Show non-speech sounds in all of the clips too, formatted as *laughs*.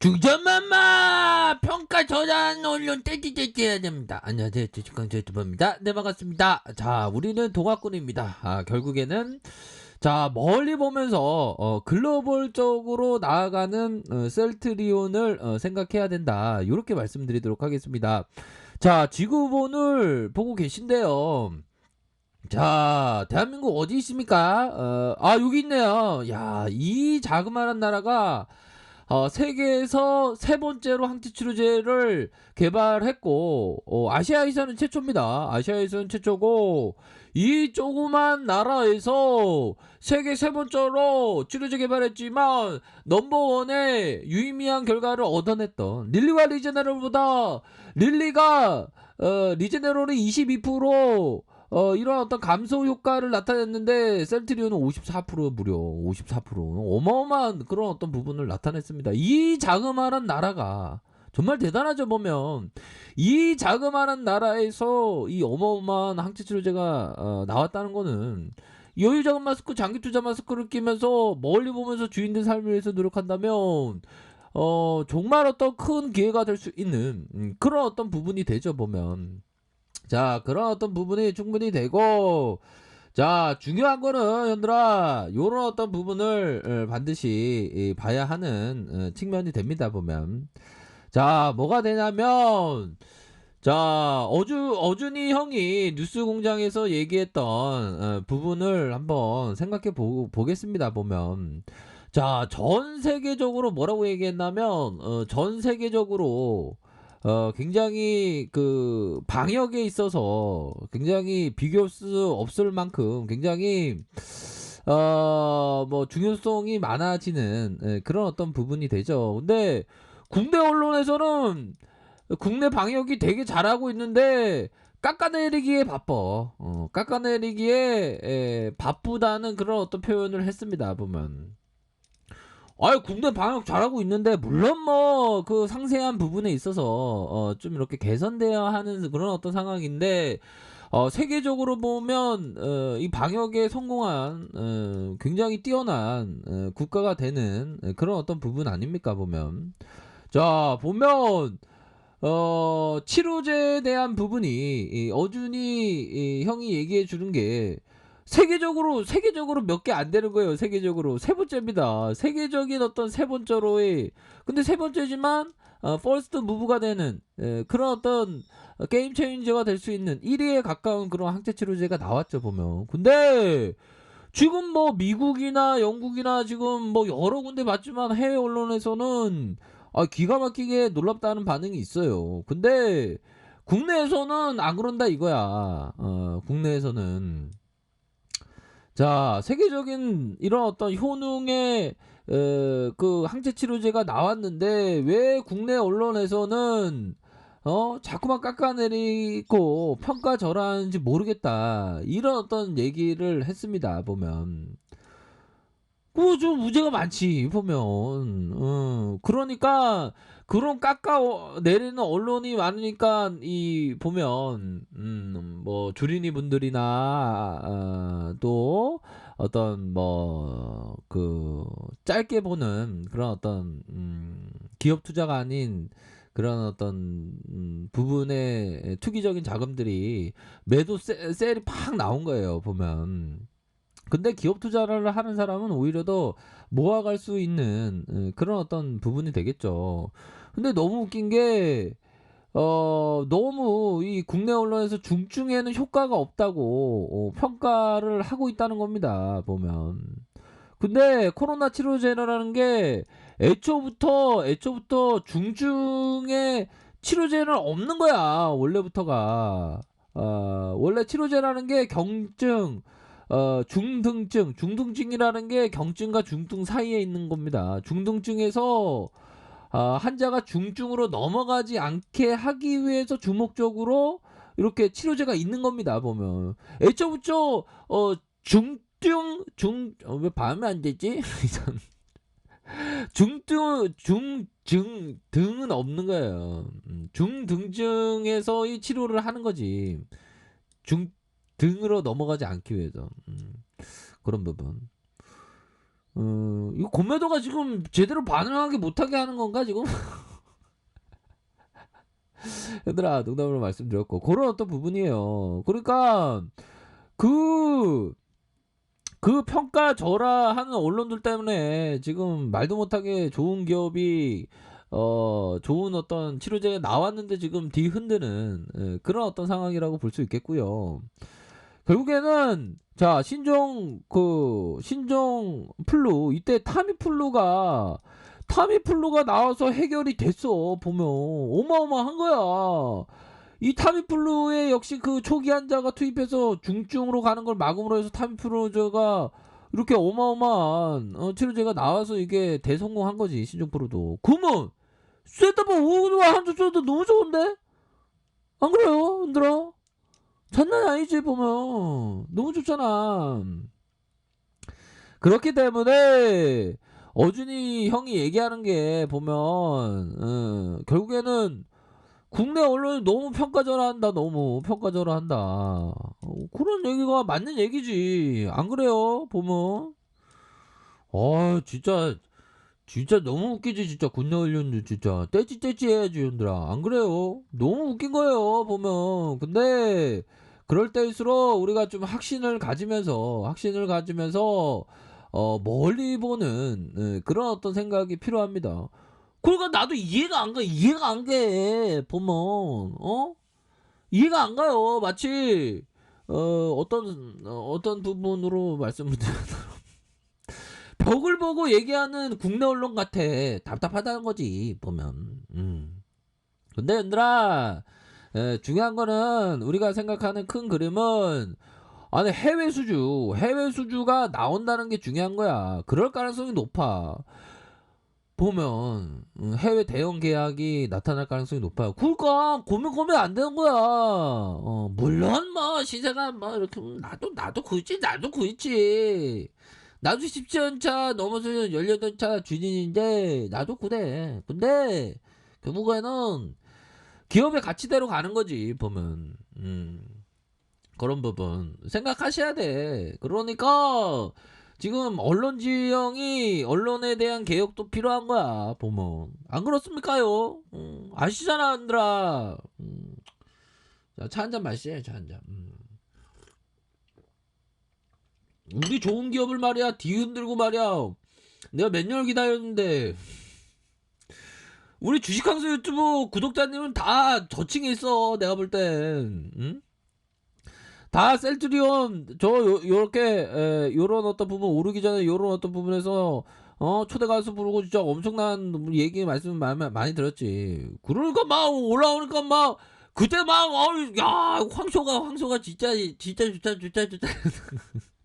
주전만마 평가 저장 언론 떼지떼지 해야 됩니다. 안녕하세요. 주식강 제트입니다. 네 반갑습니다. 자 우리는 동학군입니다. 아, 결국에는 자 멀리 보면서 어, 글로벌적으로 나아가는 어, 셀트리온을 어, 생각해야 된다. 이렇게 말씀드리도록 하겠습니다. 자 지구본을 보고 계신데요. 자, 대한민국 어디 있습니까? 어, 아, 여기 있네요. 야, 이 자그마한 나라가 어, 세계에서 세 번째로 항체 치료제를 개발했고, 어, 아시아에서는 최초입니다. 아시아에서는 최초고, 이 조그만 나라에서 세계 세 번째로 치료제 개발했지만, 넘버원의 유의미한 결과를 얻어냈던, 릴리와 리제네롤보다, 릴리가, 어, 리제네롤이 22%, 어, 이런 어떤 감소 효과를 나타냈는데 셀트리온은 54% 무려 54% 어마어마한 그런 어떤 부분을 나타냈습니다. 이 자그마한 나라가 정말 대단하죠 보면. 이 자그마한 나라에서 이 어마어마한 항체 치료제가 어, 나왔다는 거는 여유 자금 마스크 장기 투자 마스크를 끼면서 멀리 보면서 주인된 삶을 위해서 노력한다면 어 정말 어떤 큰 기회가 될 수 있는 음, 그런 어떤 부분이 되죠 보면 자, 그런 어떤 부분이 충분히 되고, 자, 중요한 거는, 현들아, 요런 어떤 부분을 어, 반드시 이, 봐야 하는 어, 측면이 됩니다, 보면. 자, 뭐가 되냐면, 자, 어주, 어준이 형이 뉴스 공장에서 얘기했던 어, 부분을 한번 생각해 보, 보겠습니다, 보면. 자, 전 세계적으로 뭐라고 얘기했냐면, 어, 전 세계적으로, 어, 굉장히 그 방역에 있어서 굉장히 비교할 수 없을 만큼 굉장히 어, 뭐 중요성이 많아지는 예, 그런 어떤 부분이 되죠. 근데 국내 언론에서는 국내 방역이 되게 잘하고 있는데 깎아내리기에 바빠. 어, 깎아내리기에 에, 바쁘다는 그런 어떤 표현을 했습니다. 보면. 아유 국내 방역 잘하고 있는데 물론 뭐 그 상세한 부분에 있어서 어, 좀 이렇게 개선돼야 하는 그런 어떤 상황인데 어, 세계적으로 보면 어, 이 방역에 성공한 어, 굉장히 뛰어난 어, 국가가 되는 그런 어떤 부분 아닙니까 보면. 자 보면 어, 치료제에 대한 부분이 이 어준이 이 형이 얘기해 주는 게 세계적으로 세계적으로 몇 개 안 되는 거예요. 세계적으로 세 번째입니다. 세계적인 어떤 세 번째로의 근데 세 번째지만 어, 퍼스트 무브가 되는 에, 그런 어떤 게임 체인저가 될 수 있는 1위에 가까운 그런 항체 치료제가 나왔죠 보면. 근데 지금 뭐 미국이나 영국이나 지금 뭐 여러 군데 봤지만 해외 언론에서는 아, 기가 막히게 놀랍다는 반응이 있어요. 근데 국내에서는 안 그런다 이거야. 어, 국내에서는 자, 세계적인 이런 어떤 효능의 에, 그 항체 치료제가 나왔는데 왜 국내 언론에서는 어 자꾸만 깎아내리고 평가절하는지 모르겠다. 이런 어떤 얘기를 했습니다 보면. 뭐좀 문제가 많지 보면. 어, 그러니까 그런 깎아 내리는 언론이 많으니까 이 보면 음뭐 주린이 분들이나 어, 또 어떤 뭐 그 짧게 보는 그런 어떤 음 기업 투자가 아닌 그런 어떤 음 부분의 투기적인 자금들이 매도 세, 셀이 팍 나온 거예요 보면 근데 기업 투자를 하는 사람은 오히려 더 모아갈 수 있는 어, 그런 어떤 부분이 되겠죠. 근데 너무 웃긴 게, 어, 너무 이 국내 언론에서 중증에는 효과가 없다고 어, 평가를 하고 있다는 겁니다. 보면. 근데 코로나 치료제라는 게 애초부터, 애초부터 중증의 치료제는 없는 거야. 원래부터가. 어, 원래 치료제라는 게 경증, 어, 중등증, 중등증이라는 게 경증과 중증 사이에 있는 겁니다. 중등증에서 어, 환자가 중증으로 넘어가지 않게 하기 위해서 주목적으로 이렇게 치료제가 있는 겁니다. 보면 애초부터 어, 중증 중왜 발음이 안 되지? *laughs* 중증 중증 등은 없는 거예요. 음, 중등증에서의 치료를 하는 거지. 중 등으로 넘어가지 않기 위해서 음, 그런 부분. 어, 이거 공매도가 지금 제대로 반응하게 못하게 하는 건가 지금? *laughs* 얘들아 농담으로 말씀드렸고 그런 어떤 부분이에요. 그러니까 그, 그 평가절하하는 언론들 때문에 지금 말도 못하게 좋은 기업이 어 좋은 어떤 치료제가 나왔는데 지금 뒤 흔드는 예, 그런 어떤 상황이라고 볼 수 있겠고요. 결국에는 자 신종 그 신종 플루 이때 타미플루가 타미플루가 나와서 해결이 됐어 보면 어마어마한 거야. 이 타미플루에 역시 그 초기 환자가 투입해서 중증으로 가는 걸 막음으로 해서 타미플루가 이렇게 어마어마한 어, 치료제가 나와서 이게 대성공한 거지 신종플루도. 그러면 쇠다봐 오우와 한주 써도 너무 좋은데? 안 그래요, 흔들어? 장난 아니지 보면. 너무 좋잖아. 그렇기 때문에 어준이 형이 얘기하는 게 보면 어, 결국에는 국내 언론이 너무 평가절하한다 너무 평가절하한다. 어, 그런 얘기가 맞는 얘기지. 안 그래요 보면? 어 진짜 진짜 너무 웃기지 진짜 언론들 진짜 떼찌 떼찌 해야지 형들아 안 그래요 너무 웃긴 거예요 보면 근데 그럴 때일수록 우리가 좀 확신을 가지면서 확신을 가지면서 어 멀리 보는 예, 그런 어떤 생각이 필요합니다. 그러니까 나도 이해가 안 가. 이해가 안 돼. 보면 어? 이해가 안 가요. 마치 어 어떤 어, 어떤 부분으로 말씀을 드리면 벽을 보고 얘기하는 국내 언론 같아. 답답하다는 거지. 보면. 음. 근데 얘들아 에, 중요한 거는 우리가 생각하는 큰 그림은 아니 해외 수주 해외 수주가 나온다는 게 중요한 거야 그럴 가능성이 높아 보면 음, 해외 대형 계약이 나타날 가능성이 높아요 그러니까 고민 고민 안 되는 거야 어, 물론 뭐 시세가 뭐 이렇게 음, 나도 나도 그있지 나도 그있지 나도 17년차 넘어서 18차 주진인데 나도 그래 근데 결국에는 기업의 가치대로 가는 거지 보면 음. 그런 부분 생각하셔야 돼. 그러니까 지금 언론 지형이 언론에 대한 개혁도 필요한 거야. 보면 안 그렇습니까요? 음, 아시잖아, 안들아. 음. 자, 차 한 잔 마시자, 차 한 잔. 음. 우리 좋은 기업을 말이야, 뒤흔들고 말이야. 내가 몇 년을 기다렸는데. 우리 주식항소 유튜브 구독자님은 다 저층에 있어. 내가 볼 땐. 응? 다 셀트리온 저 요, 요렇게 에, 요런 어떤 부분 오르기 전에 요런 어떤 부분에서 어 초대 가수 부르고 진짜 엄청난 얘기 말씀 많이, 많이 들었지 그러니까 막 올라오니까 막 그때 막 어야 황소가 황소가 진짜 진짜 진짜 진짜 진짜 *laughs*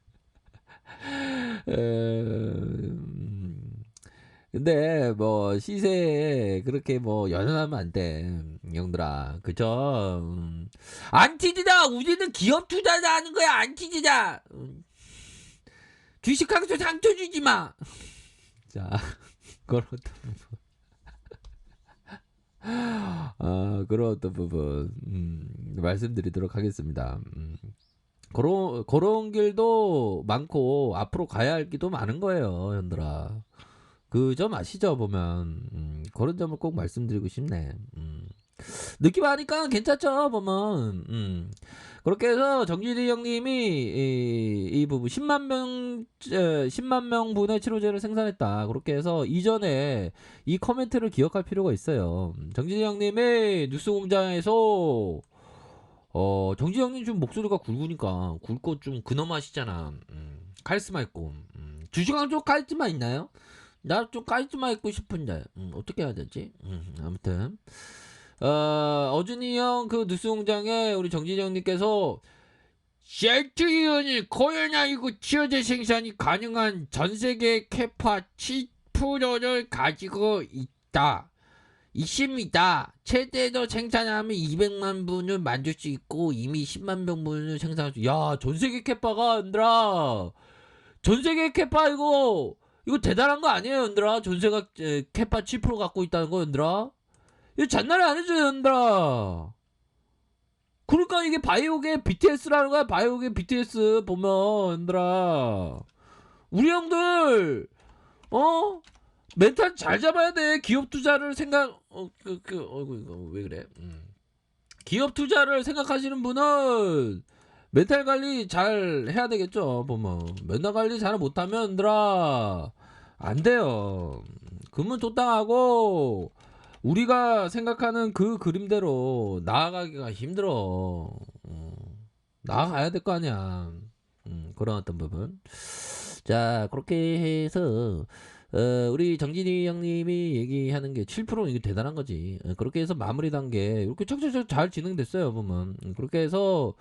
근데 뭐 시세에 그렇게 뭐 연연하면 안 돼. 형들아. 그죠? 음. 안티지다. 우리는 기업 투자를 하는 거야. 안티지다. 음. 주식항소 상처 주지 마. *laughs* 자, 그런 어떤 부분. 아, 그런 어떤 부분. 음, 말씀드리도록 하겠습니다. 음. 그런, 그런 길도 많고, 앞으로 가야 할 길도 많은 거예요, 형들아. 그 점 아시죠 보면 음, 그런 점을 꼭 말씀드리고 싶네. 음. 느낌 하니까 괜찮죠 보면 음. 그렇게 해서 정진희 형님이 이, 이 부분 10만 명 10만 명 분의 치료제를 생산했다. 그렇게 해서 이전에 이 커멘트를 기억할 필요가 있어요. 정진희 형님의 뉴스공장에서 어 형님 좀 목소리가 굵으니까 굵고 좀 근엄하시잖아. 음, 카리스마 있고 음, 주식왕 쪽 카리스마 있나요? 나 좀 카리스마 있고 싶은데 음, 어떻게 해야 되지? 음, 아무튼 어, 어준이 형 그 뉴스 공장에 우리 정진영님께서 셀트리온이 코로나19 치료제 생산이 가능한 전 세계 캐파 7%를 가지고 있다. 있습니다. 최대로 생산하면 200만 분을 만들 수 있고 이미 10만 병분을 생산할 수. 야, 전 세계 캐파가 얘들아. 전 세계 캐파 이거 이거 대단한 거 아니에요, 얘들아? 전세가 에, 캐파 7% 갖고 있다는 거, 얘들아? 이거 장난이 아니죠, 얘들아? 그러니까 이게 바이오계 BTS라는 거야, 바이오계 BTS 보면, 얘들아. 우리 형들 어 멘탈 잘 잡아야 돼. 기업 투자를 생각 어그 그 어이구 이거 왜 그래? 음. 기업 투자를 생각하시는 분은 멘탈 관리 잘 해야 되겠죠. 보면 멘탈 관리 잘 못하면 들아 안 돼요. 금은 또땅하고 우리가 생각하는 그 그림대로 나아가기가 힘들어. 어, 나아가야 될 거 아니야. 음, 그런 어떤 부분. 자, 그렇게 해서 어, 우리 정진이 형님이 얘기하는 게 7% 이게 대단한 거지. 어, 그렇게 해서 마무리 단계 이렇게 착착착 잘 진행됐어요, 보면. 음, 그렇게 해서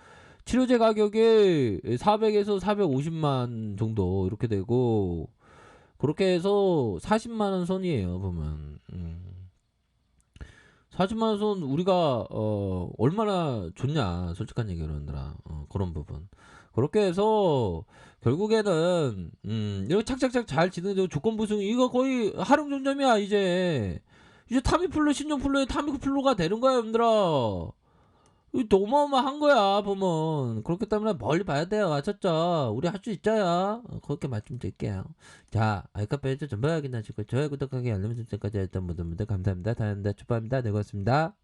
치료제 가격이 400에서 450만 정도 이렇게 되고 그렇게 해서 40만 원 선이에요, 보면. 음. 40만 원 선 우리가 어 얼마나 좋냐 솔직한 얘기로 한다 어, 그런 부분 그렇게 해서 결국에는 음 이렇게 착착착 잘 진행되고 조건 부 승 이거 거의 하룡점점이야 이제. 이제 타미플루 신종플루에 타미플루가 되는 거야 여러분들아. 이거 또 어마어마한 거야 보면. 그렇기 때문에 멀리 봐야 돼요 아셨죠? 우리 할 수 있자야 어, 그렇게 말씀 드릴게요. 자 아이카페에서 전부 확인하시고 좋아요 구독하기 알림 설정까지 했던 모든 분들 감사합니다. 다음에 축복합니다. 네 고맙습니다